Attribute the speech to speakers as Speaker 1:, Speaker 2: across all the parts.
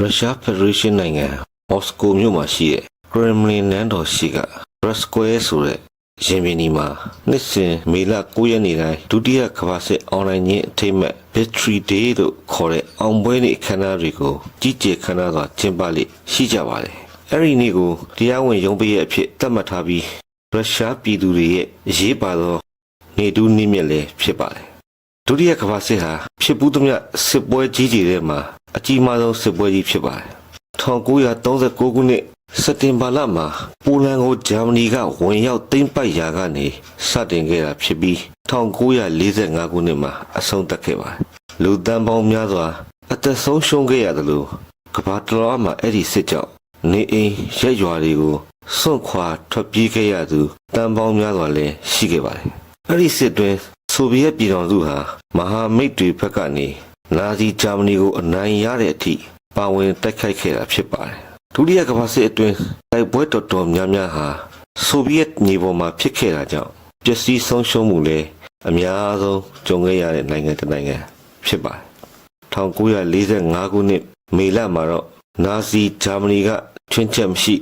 Speaker 1: ရုရှားဖက်ဒရေးရှင်းနိုင်ငံမော်စကိုမြို့မှာရှိတဲ့ကရမလင်နန်းတော်ရှိကရက်စကွဲဆိုတဲ့ရင်ပြင်ဒီမှာနှစ်စဉ်မေလ9ရက်နေ့တိုင်းဒုတိယကမ္ဘာစစ်အွန်လိုင်းညအထိမ်းအမှတ် Victory Day လို့ခေါ်တဲ့အောင်ပွဲနေ့အခမ်းအနားတွေကိုကြီးကျယ်ခမ်းနားစွာကျင်းပလေ့ရှိကြပါတယ်။အဲ့ဒီနေ့ကိုတရားဝင်ရုံးပိရဲ့အဖြစ်သတ်မှတ်ထားပြီးရုရှားပြည်သူတွေရဲ့အရေးပါသောနေတူးနည်းမြက်လည်းဖြစ်ပါတယ်။ ဒုတိယကမ္ဘာစစ်ဟာဖြစ်ပူးသမျှစစ်ပွဲကြီးကြီးထဲမှာအကြီးမားဆုံးစစ်ပွဲကြီးဖြစ်ပါတယ်။1939ခုနှစ်စက်တင်ဘာလမှာပိုလန်ကိုဂျာမနီကဝင်ရောက်သိမ်းပိုက်ရာကနေစတင်ခဲ့တာဖြစ်ပြီး1945ခုနှစ်မှာအဆုံးသတ်ခဲ့ပါတယ်။လူတန်းပေါင်းများစွာအသက်ဆုံးရှုံးခဲ့ရတယ်လို့ကမ္ဘာတလွှားမှာအဲ့ဒီစစ်ကြောင့်နေအိမ်ရက်ရွာတွေကိုစွန့်ခွာထွက်ပြေးခဲ့ရသူတန်းပေါင်းများစွာလည်းရှိခဲ့ပါတယ်။အဲ့ဒီစစ်တွင် ဆိုဗီယက်ပြည်ထောင်စုဟာမဟာမိတ်တွေဘက်ကနေနာဇီဂျာမနီကိုအနိုင်ရတဲ့အထိပါဝင်တိုက်ခိုက်ခဲ့တာဖြစ်ပါတယ်။ဒုတိယကမ္ဘာစစ်အတွင်းတိုက်ပွဲတော်တော်များများဟာဆိုဗီယက်ညီပေါ်မှာဖြစ်ခဲ့တာကြောင့်ပျက်စီးဆုံးရှုံးမှုလည်းအများဆုံးကြုံခဲ့ရတဲ့နိုင်ငံတစ်နိုင်ငံဖြစ်ပါတယ်။1945ခုနှစ်မေလမှာတော့နာဇီဂျာမနီကချွင်းချက်မရှိ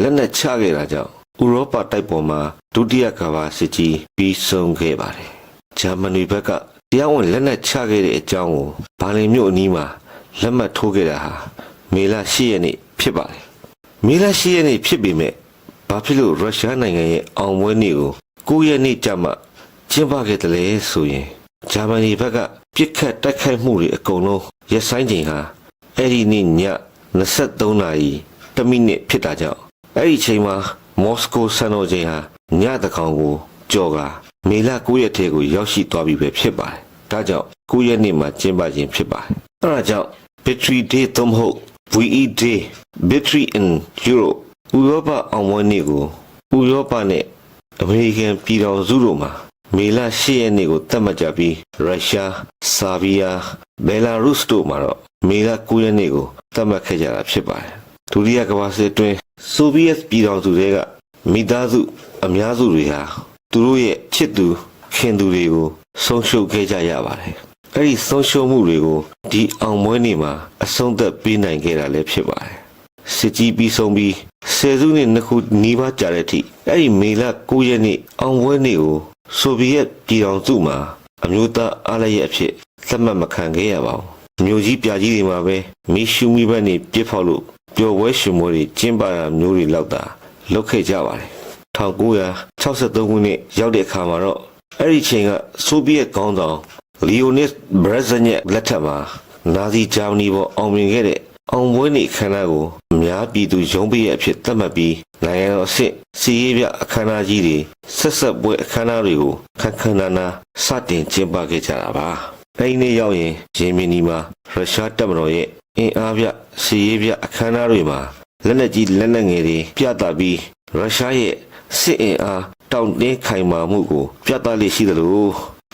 Speaker 1: လက်နက်ချခဲ့တာကြောင့်ဥရောပတိုက်ပေါ်မှာဒုတိယကမ္ဘာစစ်ကြီးပြီးဆုံးခဲ့ပါတယ်။ ဂျာမနီဘက်ကတရားဝင်လက်နက်ချခဲ့တဲ့အကြောင်းကိုဘာလင်မြို့အနီးမှာလက်မှတ်ထိုးခဲ့တာဟာမေလ10ရက်နေ့ဖြစ်ပါတယ်။မေလ10ရက်နေ့ဖြစ်ပေမဲ့ဘာဖြစ်လို့ရုရှားနိုင်ငံရဲ့အောင်ပွဲနေ့ကို9ရက်နေ့ကျမှကျင်းပခဲ့တယ်လဲဆိုရင်ဂျာမနီဘက်ကပြစ်ခတ်တိုက်ခိုက်မှုတွေအကုန်လုံးရပ်ဆိုင်းချိန်ဟာအဲ့ဒီနေ့ည23နာရီ1မိနစ်ဖြစ်တာကြောင့်အဲ့ဒီချိန်မှာမော်စကိုစံတော်ချိန်ဟာညတကောင်ကိုကြော်ကာ မေလ9ရက်ထဲကိုရောက်ရှိသွားပြီပဲဖြစ်ပါတယ်။ဒါကြောင့်9ရက်နေ့မှာကျင်းပခြင်းဖြစ်ပါတယ်။အဲဒါကြောင့် Victory Day သို့မဟုတ် VE Day Victory in Europe ဥရောပအောင်ပွဲနေ့ကိုဥရောပနဲ့အမေရိကန်ပြည်တော်စုတို့မှာမေလ10ရက်နေ့ကိုသတ်မှတ်ကြပြီးရုရှားဆာဗီးယားဘယ်လာရုစ်တို့မှာတော့မေလ9ရက်နေ့ကိုသတ်မှတ်ခဲ့ကြတာဖြစ်ပါတယ်။ဒုတိယကမ္ဘာစစ်အတွင်းဆိုဗီယက်ပြည်တော်စုတွေကမိသားစုအများစုတွေဟာ သူတို့ရဲ့ချစ်သူခင်သူတွေကိုဆုံးရှုံးခဲ့ကြရပါတယ်။အဲ့ဒီဆုံးရှုံးမှုတွေကိုဒီအောင်ပွဲနေ့မှာအဆုံးသတ်ပေးနိုင်ခဲ့တာလည်းဖြစ်ပါတယ်။စစ်ကြီးပြီးဆုံးပြီးဆယ်စုနှစ်နှစ်ခုနီးပါးကြာတဲ့အထိအဲ့ဒီမေလ9ရက်နေ့အောင်ပွဲနေ့ကိုဆိုဗီယက်ပြည်ထောင်စုမှာအမျိုးသားအားလရက်အဖြစ်သတ်မှတ်မခံခဲ့ရပါဘူး။မြို့ကြီးပြကြီးတွေမှာပဲမီရှူမီဘက်နေပြစ်ဖောက်လို့ပျော်ပွဲရှင်ပွဲတွေကျင်းပတာမျိုးတွေလောက်သာလုပ်ခဲ့ကြပါတယ်။ 1963ခုနှစ်ရောက်တဲ့အခါမှာတော့အဲ့ဒီချိန်ကဆိုဗီယက်ခေါင်းဆောင်လီယိုနစ်ဘရက်ဇညက်လက်ထက်မှာနာဇီဂျာမနီပေါ်အောင်မြင်ခဲ့တဲ့အောင်ပွဲနေ့အခမ်းအနားကိုအများပြည်သူရုံးပိရဲ့အဖြစ်သတ်မှတ်ပြီးနိုင်ငံတော်အဆင့်စီးရေးပြအခမ်းအနားကြီးတွေဆက်ဆက်ပွဲအခမ်းအနားတွေကိုခက်ခဏနာစတင်ကျင်းပခဲ့ကြတာပါအဲဒီနေ့ရောက်ရင်ရင်မီနီမှာရုရှားတပ်မတော်ရဲ့အင်အားပြစီးရေးပြအခမ်းအနားတွေမှာလက်နက်ကြီးလက်နက်ငယ်တွေပြသပြီးရုရှားရဲ့ စစ်အင်အားတောင့်တင်းခိုင်မာမှုကိုပြသလိရှိသလို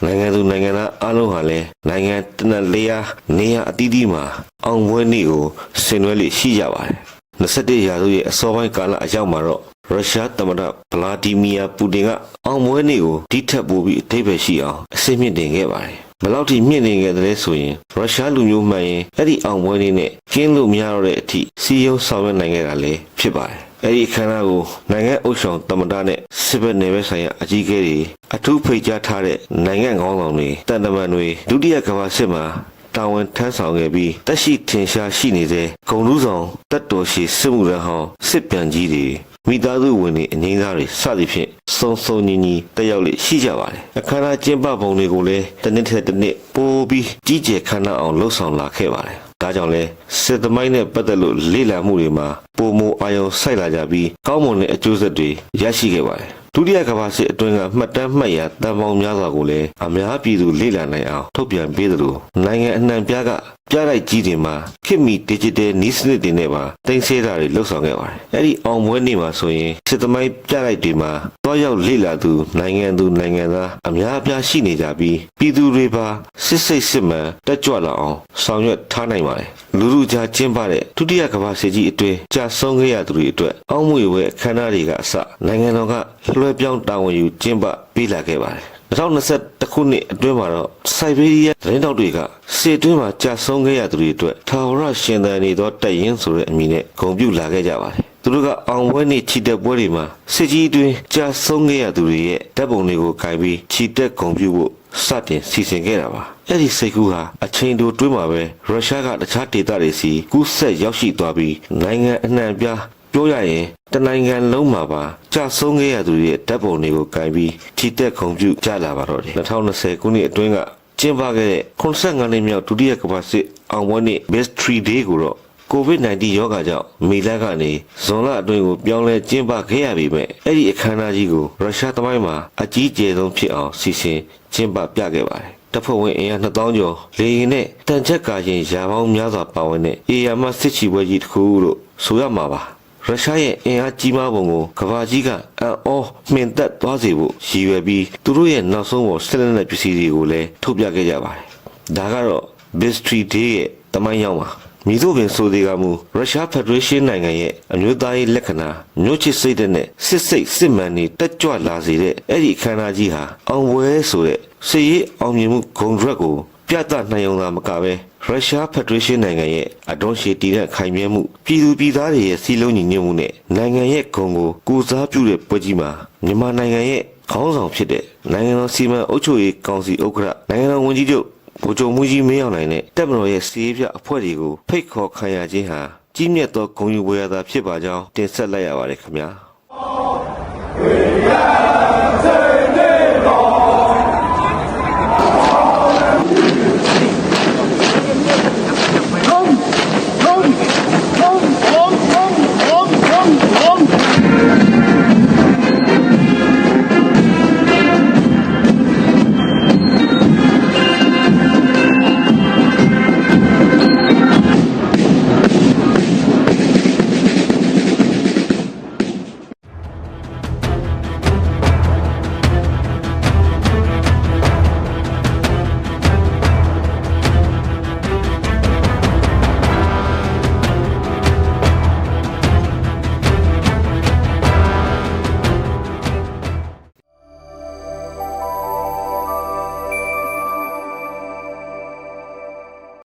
Speaker 1: နိုင်ငံသူနိုင်ငံသားအားလုံးဟာလည်းနိုင်ငံတနက်လေးအားနေရာအသီးသီးမှာအောင်ပွဲနေ့ကိုဆင်နွှဲလိရှိကြပါတယ်။21ရာစုရဲ့အစောပိုင်းကာလအရောက်မှာတော့ ရုရှားသမ္မတဗလာဒီမီယာပူတင်ကအောင်ပွဲနေ့ကိုတိထက်ပိုပြီးအထိပ္ပယ်ရှိအောင်အစိမ့်မြင့်တင်ခဲ့ပါတယ်။ဘယ်လောက်ထိမြင့်နေခဲ့သလဲဆိုရင်ရုရှားလူမျိုးမှန်ရင်အဲ့ဒီအောင်ပွဲနေ့နဲ့ကင်းလို့မရတော့တဲ့အထိစီယုံဆောင်ရွက်နိုင်ခဲ့တာလည်းဖြစ်ပါတယ်။အဲ့ဒီအခမ်းအနားကိုနိုင်ငံအုပ်ဆောင်သမ္မတနဲ့စစ်ဘက်နယ်ဘက်ဆိုင်ရာအကြီးအကဲတွေအထူးဖိတ်ကြားထားတဲ့နိုင်ငံခေါင်းဆောင်တွေတန်တမန်တွေဒုတိယကမ္ဘာစစ်မှာတာဝန်ထမ်းဆောင်ခဲ့ပြီးတက်ရှိထင်ရှားရှိနေတဲ့ဂုံလူးဆောင်တက်တော်ရှိစစ်မှုထမ်းဟောင်းစစ်ပြန်ကြီးတွေ မိသားစုဝင်တွေအငိမ့်သားတွေစသဖြင့်စုံစုံညီညီတက်ရောက်လေရှိကြပါတယ်အခမ်းအနားကျင်းပပုံတွေကိုလည်းတစ်နှစ်ထက်တစ်နှစ်ပိုပြီးကြီးကျယ်ခမ်းနားအောင်လှုပ်ဆောင်လာခဲ့ပါတယ်ဒါကြောင့်လဲစစ်သမိုင်းနဲ့ပတ်သက်လို့လေ့လာမှုတွေမှာပုံမအာရုံစိုက်လာကြပြီးကောင်းမွန်တဲ့အကျိုးဆက်တွေရရှိခဲ့ပါတယ်ဒုတိယကမ္ဘာစစ်အတွင်းကမှတ်တမ်းမှတ်ရာတန်ပေါင်းများစွာကိုလည်းအများပြည်သူလေ့လာနိုင်အောင်ထုတ်ပြန်ပေးသလိုနိုင်ငံအနှံ့ပြားက ပြလိုက်ကြီးတွေမှာခေတ်မီ digital နည်းစနစ်တွေနဲ့ပါတင်ဆက်တာတွေလှုပ်ဆောင်ခဲ့ပါတယ်။အဲ့ဒီအောင်ပွဲနေ့မှာဆိုရင်စစ်သမိုင်းပြလိုက်တွေမှာတွားရောက်လေ့လာသူနိုင်ငံသူနိုင်ငံသားအများအပြားရှိနေကြပြီးပြည်သူတွေပါစစ်စိတ်စစ်မှန်တက်ကြွလာအောင်ဆောင်ရွက်ထားနိုင်ပါတယ်။လူလူကြားကျင်းပတဲ့ဒုတိယကမ္ဘာစစ်ကြီးအတွင်းကြာဆုံးခဲ့ရသူတွေအတွက်အောက်မွေဝဲအခမ်းအနားတွေကအစနိုင်ငံတော်ကလွှဲပြောင်းတာဝန်ယူကျင်းပပေးလာခဲ့ပါတယ်။ 2021ခုနှစ်အတွင်းမှာတော့စိုက်ဘေးရီးယားသတင်းတောက်တွေကစစ်အတွင်းမှာကြာဆုံးခဲ့ရသူတွေအတွက်ထာဝရရှင်သန်နေသောတက်ရင်ဆိုတဲ့အမည်နဲ့ဂုဏ်ပြုလာခဲ့ကြပါတယ်သူတို့ကအောင်ပွဲနေ့ချီတက်ပွဲတွေမှာစစ်ကြီးအတွင်းကြာဆုံးခဲ့ရသူတွေရဲ့တပ်ပုံတွေကိုခြင်ပြီးချီတက်ဂုဏ်ပြုဖို့စတင်စီစဉ်ခဲ့တာပါအဲ့ဒီစိတ်ကူးဟာအချိန်တိုတွင်းမှာပဲရုရှားကတခြားဒေသတွေစီကူးဆက်ရောက်ရှိသွားပြီးနိုင်ငံအနှံ့အပြား ပြောရရင်တနိုင်ငံလုံးမှာပါကြာဆုံးခဲ့ရသူတွေရဲ့တပ်ပုံတွေကိုခြင်ပြီးချီတက်ဂုဏ်ပြုကြလာပါတော့တယ်2020ခုနှစ်အတွင်းကကျင်းပခဲ့တဲ့85နှစ်မြောက်ဒုတိယကမ္ဘာစစ်အောင်ပွဲနေ့ Best 3 Day ကိုတော့ COVID-19 ရောဂါကြောင့်မေလကနေဇွန်လအတွင်းကိုပြောင်းလဲကျင်းပခဲ့ရပေမဲ့အဲ့ဒီအခမ်းအနားကြီးကိုရုရှားသမိုင်းမှာအကြီးအကျယ်ဆုံးဖြစ်အောင်စီစဉ်ကျင်းပပြခဲ့ပါတယ်။တပ်ဖွဲ့ဝင်အင်အား2000ကျော်လေရင်နဲ့တန်ချက်ကာရင်ရာပေါင်းများစွာပါဝင်တဲ့အေယာမစစ်ချီပွဲကြီးတစ်ခုလို့ဆိုရမှာပါ။ ရုရှားရဲ့အင်အားကြီးမားပုံကိုကမ္ဘာကြီးကအံ့ဩမှင်သက်သွားစေဖို့ရည်ရွယ်ပြီးသူတို့ရဲ့နောက်ဆုံးပေါ်စစ်လက်နက်ပစ္စည်းတွေကိုလည်းထုတ်ပြခဲ့ကြပါတယ်။ဒါကတော့ Bistry Day ရဲ့တမိုင်းရောက်ပါမိတို့ပင်ဆိုသေးကမူရုရှားဖက်ဒရေးရှင်းနိုင်ငံရဲ့အမျိုးသားရေးလက္ခဏာမျိုးချစ်စိတ်တဲ့နဲ့စစ်စိတ်စစ်မှန်နေတက်ကြွလာစေတဲ့အဲ့ဒီအခမ်းအနားကြီးဟာအောင်ပွဲဆိုတဲ့စစ်ရေးအောင်မြင်မှုဂုဏ်ရက်ကိုပြသနိုင်အောင်သာမကပဲ ရုရှားဖက်ဒရေးရှင်းနိုင်ငံရဲ့အတွန်းရှည်တည်တဲ့ခိုင်မြဲမှုပြည်သူပြည်သားတွေရဲ့စီလုံးညီညွတ်မှုနဲ့နိုင်ငံရဲ့ဂုဏ်ကိုကိုစားပြုတဲ့ပွဲကြီးမှာမြန်မာနိုင်ငံရဲ့ခေါင်းဆောင်ဖြစ်တဲ့နိုင်ငံတော်စီမံအုပ်ချုပ်ရေးကောင်စီဥက္ကဋ္ဌနိုင်ငံတော်ဝန်ကြီးချုပ်ဗိုလ်ချုပ်မူကြီးမင်းအောင်နိုင်နဲ့တပ်မတော်ရဲ့စီးရေးပြအဖွဲ့တွေကိုဖိတ်ခေါ်ခံရခြင်းဟာကြီးမြတ်သောဂုဏ်ယူပွဲရတာဖြစ်ပါကြောင်းတင်ဆက်လိုက်ရပါတယ်ခင်ဗျာ။